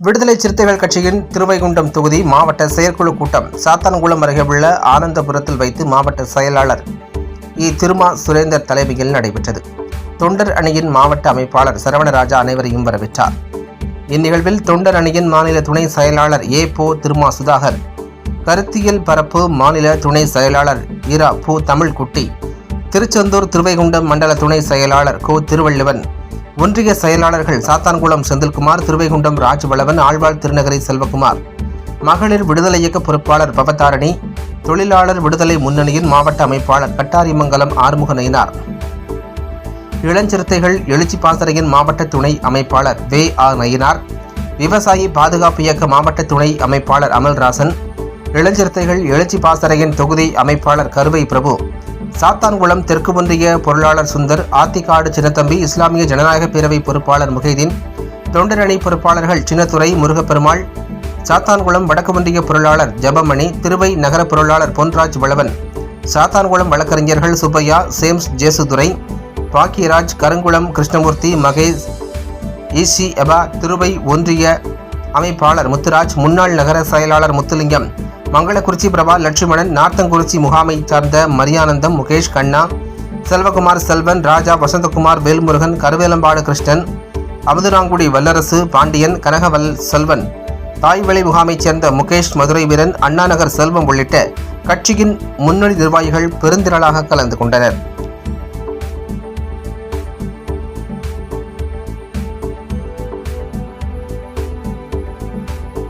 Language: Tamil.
விடுதலை சிறுத்தைகள் கட்சியின் திருவைகுண்டம் தொகுதி மாவட்ட செயற்குழு கூட்டம் சாத்தான்குளம் அருகே உள்ள ஆனந்தபுரத்தில் வைத்து மாவட்ட செயலாளர் இ. திருமா சுரேந்தர் தலைமையில் நடைபெற்றது. தொண்டர் அணியின் மாவட்ட அமைப்பாளர் சரவணராஜா அனைவரையும் வரவேற்றார். இந்நிகழ்வில் தொண்டர் அணியின் மாநில துணை செயலாளர் ஏ. போ. திருமா சுதாகர் கருத்தியல் பரப்பு மாநில துணை செயலாளர் இரா பூ. தமிழ்குட்டி திருச்செந்தூர் திருவைகுண்டம் மண்டல துணை செயலாளர் கோ. திருவள்ளுவன். ஒன்றிய செயலாளர்கள் சாத்தான்குளம் செந்தில்குமார் திருவைகுண்டம் ராஜ்வளவன் ஆழ்வாள் திருநகரை செல்வகுமார். மகளிர் விடுதலை இயக்க பொறுப்பாளர் பவதாரணி தொழிலாளர் விடுதலை முன்னணியின் மாவட்ட அமைப்பாளர் கட்டாரிமங்கலம் ஆறுமுக நயினார் இளஞ்சிறுத்தைகள் எழுச்சி பாசறையின் மாவட்ட துணை அமைப்பாளர் வே. ஆ நயினார். விவசாயி பாதுகாப்பு இயக்க மாவட்ட துணை அமைப்பாளர் அமல்ராசன். இளஞ்சிறுத்தைகள் எழுச்சி பாசறையின் தொகுதி அமைப்பாளர் கருவை பிரபு. சாத்தான்குளம் தெற்கு ஒன்றிய பொருளாளர் சுந்தர் ஆத்திக்காடு சின்னத்தம்பி இஸ்லாமிய ஜனநாயக பேரவை பொறுப்பாளர் முகைதீன் தொண்டரணி பொறுப்பாளர்கள் சின்னத்துறை முருகப்பெருமாள் சாத்தான்குளம் வடக்கு ஒன்றிய பொருளாளர் ஜெபமணி திருவை நகர பொருளாளர் பொன்ராஜ் வளவன் சாத்தான்குளம் வழக்கறிஞர்கள் சுப்பையா சேம்ஸ் ஜேசுதுரை பாக்கியராஜ் கருங்குளம் கிருஷ்ணமூர்த்தி மகேஷ் இசி எபா திருவை ஒன்றிய அமைப்பாளர் முத்துராஜ் முன்னாள் நகர செயலாளர் முத்துலிங்கம் மங்களக்குறிச்சி பிரபா லட்சுமணன் நார்த்தங்குறிச்சி முகாமை சார்ந்த மரியானந்தம் முகேஷ் கண்ணா செல்வகுமார் செல்வன் ராஜா வசந்தகுமார் வேல்முருகன் கருவேலம்பாடு கிருஷ்ணன் அமுதுராங்குடி வல்லரசு பாண்டியன் கனகவல் செல்வன் தாய்வழி முகாமைச் சேர்ந்த முகேஷ் மதுரை வீரன் அண்ணாநகர் செல்வம் உள்ளிட்ட கட்சியின் முன்னணி நிர்வாகிகள் பெருந்திரளாக கலந்து கொண்டனர்.